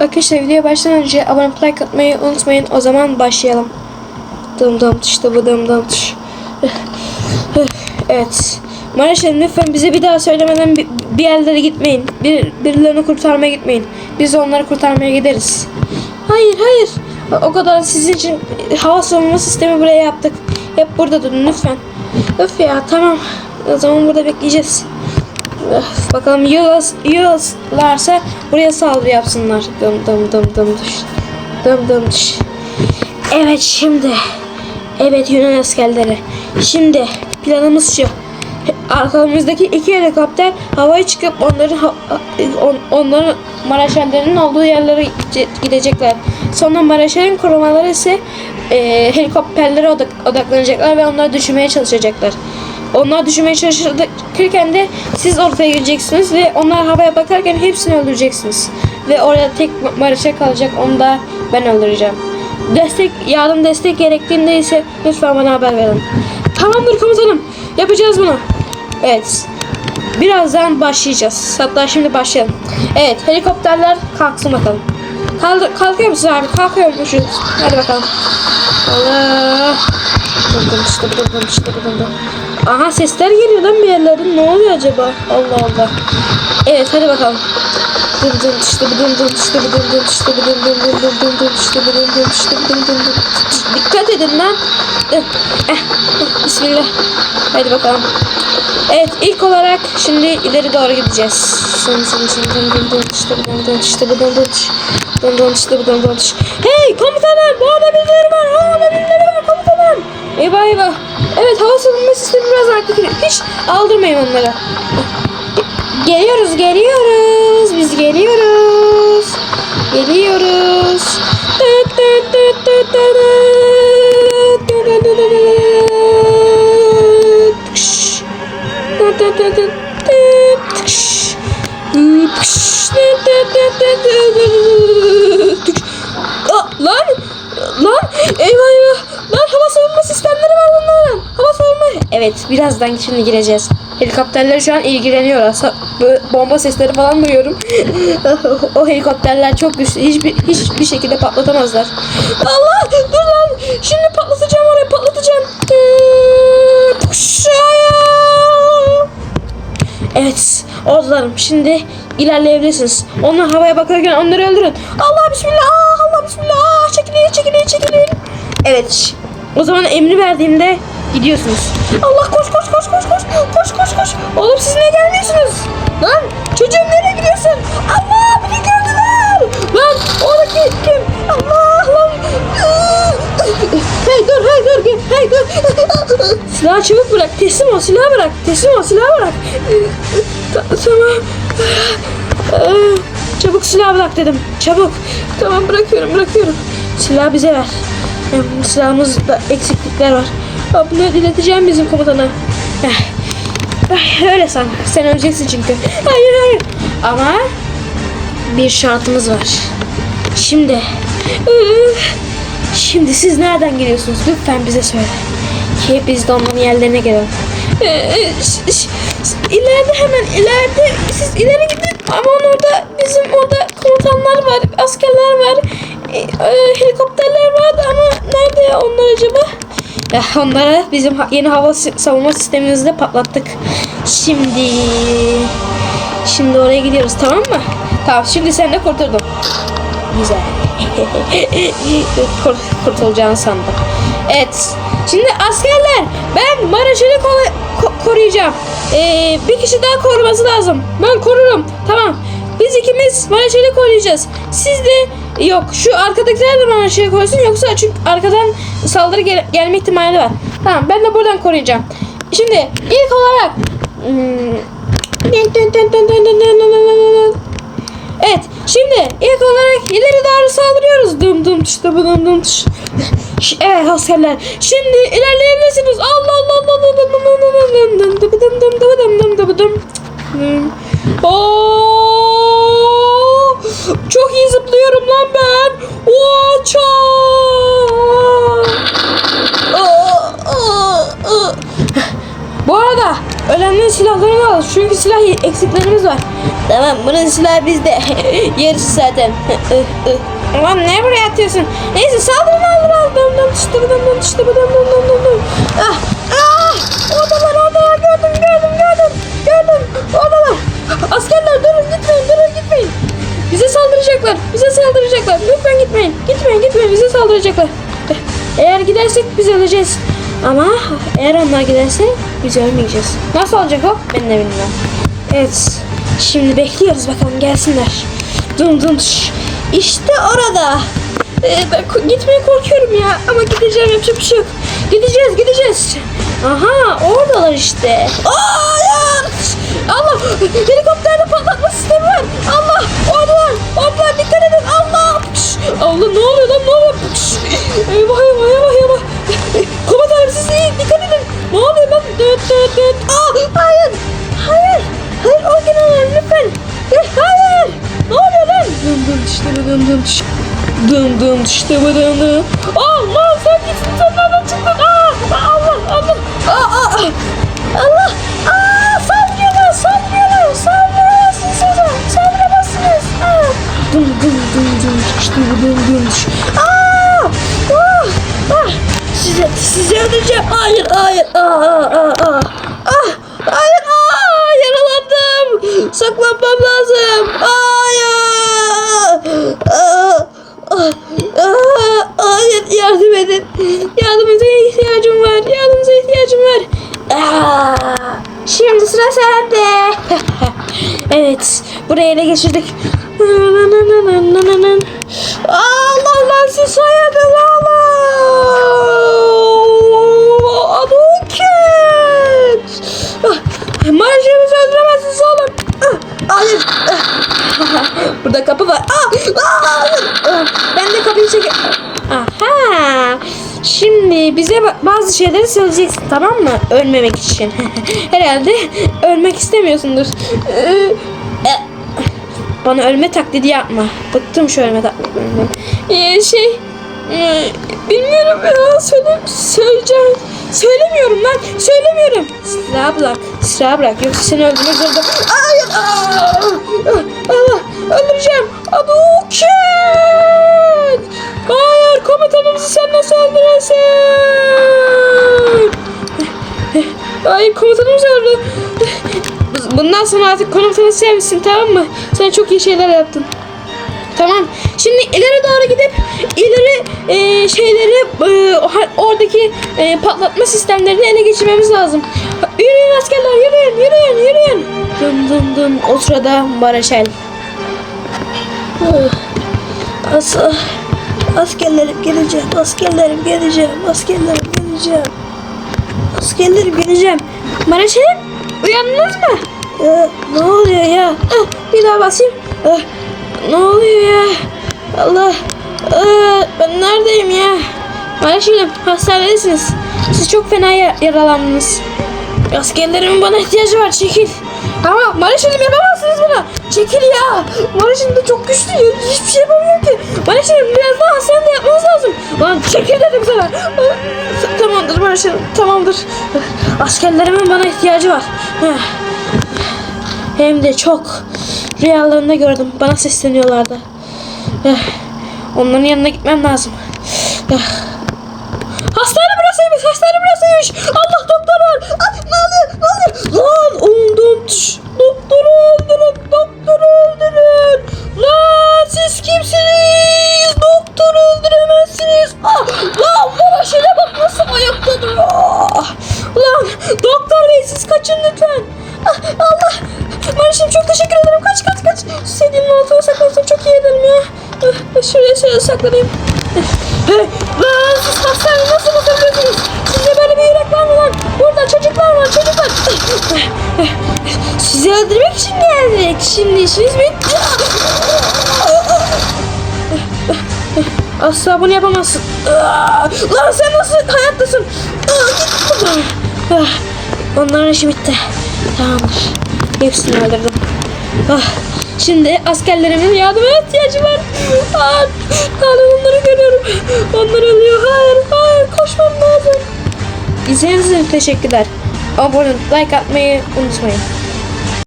Arkadaşlar videoya başlamadan önce abone like atmayı unutmayın. O zaman başlayalım. Dım dım tış dım dım dım tış. Evet. Maraşlar lütfen bize bir daha söylemeden bir, bir yerlere gitmeyin. Bir, birilerini kurtarmaya gitmeyin. Biz onları kurtarmaya gideriz. Hayır hayır. O kadar sizin için hava savunma sistemi buraya yaptık. Hep burada durun lütfen. Öf ya tamam. O zaman burada bekleyeceğiz. Bakalım Yıldız, Yıldızlarsa buraya saldırı yapsınlar. Dım dım dım dım düş. Dım dım düş. Evet şimdi. Evet Yunan askerleri. Şimdi planımız şu. Arkamızdaki iki helikopter havaya çıkıp onların on, onların Maraşellerin olduğu yerlere gide- gidecekler. Sonra Maraşel'in korumaları ise e, helikopterlere odak, odaklanacaklar ve onları düşürmeye çalışacaklar. Onlar düşürmeye çalışırken de siz ortaya gireceksiniz ve onlar havaya bakarken hepsini öldüreceksiniz. Ve orada tek Maraşel kalacak onu da ben öldüreceğim. Destek, yardım destek gerektiğinde ise lütfen bana haber verin. Tamamdır komutanım. Yapacağız bunu. Evet. Birazdan başlayacağız. Hatta şimdi başlayalım. Evet helikopterler kalksın bakalım. Kaldı, kalkıyor musun abi? Kalkıyormuşuz. Hadi bakalım. Allah. İşte dım işte dım. Aha sesler geliyor lan bir yerlerden. Ne oluyor acaba? Allah Allah. Evet hadi bakalım. Dım dım işte dım dım işte dım dım işte dım dım dım dım dım dım işte dım dım işte dım dım dım. Dikkat edin lan. Eh, eh, Bismillah. Hadi bakalım. Evet ilk olarak şimdi ileri doğru gideceğiz. Sın sın sın dın dın dın işte bu dın dın işte bu dın dın dın dın işte bu dın dın. Hey komutanım bu arada birileri var. Aa orada birileri var komutanım. Eyvah eyvah. Evet hava savunma sistemi biraz aktif. Hiç aldırmayın onlara. Geliyoruz geliyoruz biz geliyoruz. Geliyoruz. Aa, lan lan eyvah eyvah lan hava savunma sistemleri var bunların hava savunma evet birazdan şimdi gireceğiz Helikopterler şu an ilgileniyor. Böyle Bomba sesleri falan duyuyorum. o helikopterler çok güçlü. Hiçbir, hiçbir şekilde patlatamazlar. Allah! Dur lan! Şimdi patlatacağım orayı patlatacağım. Evet, oradalarım. Şimdi ilerleyebilirsiniz. Onlar havaya bakarken onları öldürün. Allah bismillah, ah, Allah bismillah. Ah, Çekilin, çekilin, çekilin. Evet. O zaman emri verdiğimde gidiyorsunuz. Allah koş koş koş koş koş. Oğlum siz niye gelmiyorsunuz? Lan çocuğum nereye gidiyorsun? Allah beni gördüler. Lan oradaki kim? Allah lan. Hey dur hey dur hey dur. Silahı çabuk bırak teslim ol silahı bırak teslim ol silahı bırak. Ta- tamam. Çabuk silah bırak dedim. Çabuk. Tamam bırakıyorum bırakıyorum. Silahı bize ver. Silahımızda eksiklikler var. Bunu ileteceğim bizim komutana. Eh. Ay, öyle san. Sen öleceksin çünkü. Hayır hayır. Ama bir şartımız var. Şimdi. Şimdi siz nereden geliyorsunuz? Lütfen bize söyle. Ki biz de onların yerlerine gelelim. Ee, ileride hemen ileride siz ileri gidin ama orada bizim orada komutanlar var, askerler var, e, e, helikopterler vardı ama nerede ya onlar acaba? Ya onları bizim yeni hava savunma sistemimizde patlattık. Şimdi şimdi oraya gidiyoruz tamam mı? Tamam şimdi sen de kurtuldun. Güzel. Kurt, kurtulacağını sandım. Evet. Şimdi askerler ben Maraş'ı ko- ko- koruyacağım. Ee, bir kişi daha koruması lazım. Ben korurum. Tamam. Biz ikimiz Maraş'ı koruyacağız. Siz de yok şu arkadakiler de Maraş'ı korusun yoksa çünkü arkadan saldırı gel- gelme ihtimali var. Tamam ben de buradan koruyacağım. Şimdi ilk olarak hmm, Evet, şimdi ilk olarak ileri doğru saldırıyoruz. Dım dım tış dım dım dım tış. Evet askerler. Şimdi ilerleyebilirsiniz. Allah Allah Allah Allah dım dım dım dım dım dım dım dım dım dım dım dım Önemli silahlarını al. Çünkü silah eksiklerimiz var. Tamam bunun silahı bizde. Yarısı zaten. Ulan ne buraya atıyorsun? Neyse saldırın aldır al. Dön dön işte dön dön işte dön dön dön dön dön. Ah ah. Oradalar oradalar gördüm gördüm gördüm. Gördüm oradalar. Askerler durun gitmeyin durun gitmeyin. Bize saldıracaklar. Bize saldıracaklar. Lütfen gitmeyin. Gitmeyin gitmeyin bize saldıracaklar. Eğer gidersek biz öleceğiz. Ama eğer onlar giderse biz ölmeyeceğiz. Nasıl olacak o? Ben de bilmiyorum. Evet. Şimdi bekliyoruz bakalım gelsinler. Dum dum tış. İşte orada. Ee, ben gitmeye korkuyorum ya. Ama gideceğim yapacak bir şey yok. Gideceğiz gideceğiz. Aha oradalar işte. Hayır. Allah helikopterde patlatma sistemi var. Allah oradalar. Oradalar dikkat edin. Allah. Allah ne oluyor lan ne oluyor? Eyvah eyvah eyvah eyvah. Dikkat edin. Ne oluyor lan? Dıt dıt dıt. Aa, hayır. Hayır. Hayır o genel lütfen. Hayır. Ne oluyor lan? Dım dım işte dım dım tış. Dım dım işte bu dım dım. Aa lan sen gitsin sen nereden çıktın? Aa Allah Allah. Aa, aa. Allah. Aa saldırıyorlar saldırıyorlar. Saldırıyorlar size. Aa. Dım dım dım dım işte dım dım. Aa. Aa. Ah. Size, size öldüreceğim. Hayır, hayır. Aa, aa, aa, aa. Ah, hayır, aa, yaralandım. Saklanmam lazım. Hayır. Aa, ah, aa, hayır, yardım edin. Yardımınıza ihtiyacım var. Yardımınıza ihtiyacım var. Aa, şimdi sıra sende. evet, burayı ele geçirdik. Şimdi bize ba- bazı şeyleri söyleyeceksin tamam mı? Ölmemek için. Herhalde ölmek istemiyorsundur. Ee, e, bana ölme taklidi yapma. Bıktım şu ölme taklidinden. Ee, şey e, bilmiyorum ya söyle söyleyeceğim. Söylemiyorum lan. Söylemiyorum. Silah bırak. Silah bırak. Yoksa seni öldürmek zorunda. Hayır. Aa! Öldü. Bundan sonra artık komutanı sevmişsin tamam mı? Sen çok iyi şeyler yaptın. Tamam. Şimdi ileri doğru gidip ileri e, şeyleri e, oradaki e, patlatma sistemlerini ele geçirmemiz lazım. Yürüyün askerler yürüyün yürüyün yürüyün. Dım dım dım. O sırada Maraşel. As askerlerim geleceğim. Askerlerim geleceğim. Askerlerim geleceğim. Askerlerim geleceğim. Maraşelim uyandınız mı? Ee, ne oluyor ya? Ah, bir daha basayım. Ah, ne oluyor ya? Allah. Aa, ben neredeyim ya? Maraşelim hastanedesiniz. Siz çok fena ya- yaralandınız. Askerlerimin bana ihtiyacı var. Çekil. Ama Maraşelim yapamazsınız bunu. Çekil ya. Maraşelim de çok güçlü. ya. Hiçbir şey yapamıyor ki. Maraşelim biraz daha hastanede yapmanız lazım. Lan çekil dedim sana. Tamamdır Maraşelim. Tamamdır. Askerlerimin bana ihtiyacı var. Hem de çok. Rüyalarında gördüm. Bana sesleniyorlardı. Onların yanına gitmem lazım. Eh. Burasıymış. Hastane burasıymış. Allah doktor. Ah, ne oluyor? Ne oluyor? Lan oldum. Tş, Doktoru öldürün. Doktoru öldürün. Lan siz kimsiniz? Şimdi işiniz bitti. Asla bunu yapamazsın. Lan sen nasıl hayattasın? Onların işi bitti. Tamamdır. Hepsini öldürdüm. Ah, Şimdi askerlerimin yardıma ihtiyacı var. Ah, hala onları görüyorum. Onlar ölüyor. Hayır, hayır. Koşmam lazım. İzlediğiniz için teşekkürler. Abone, like atmayı unutmayın.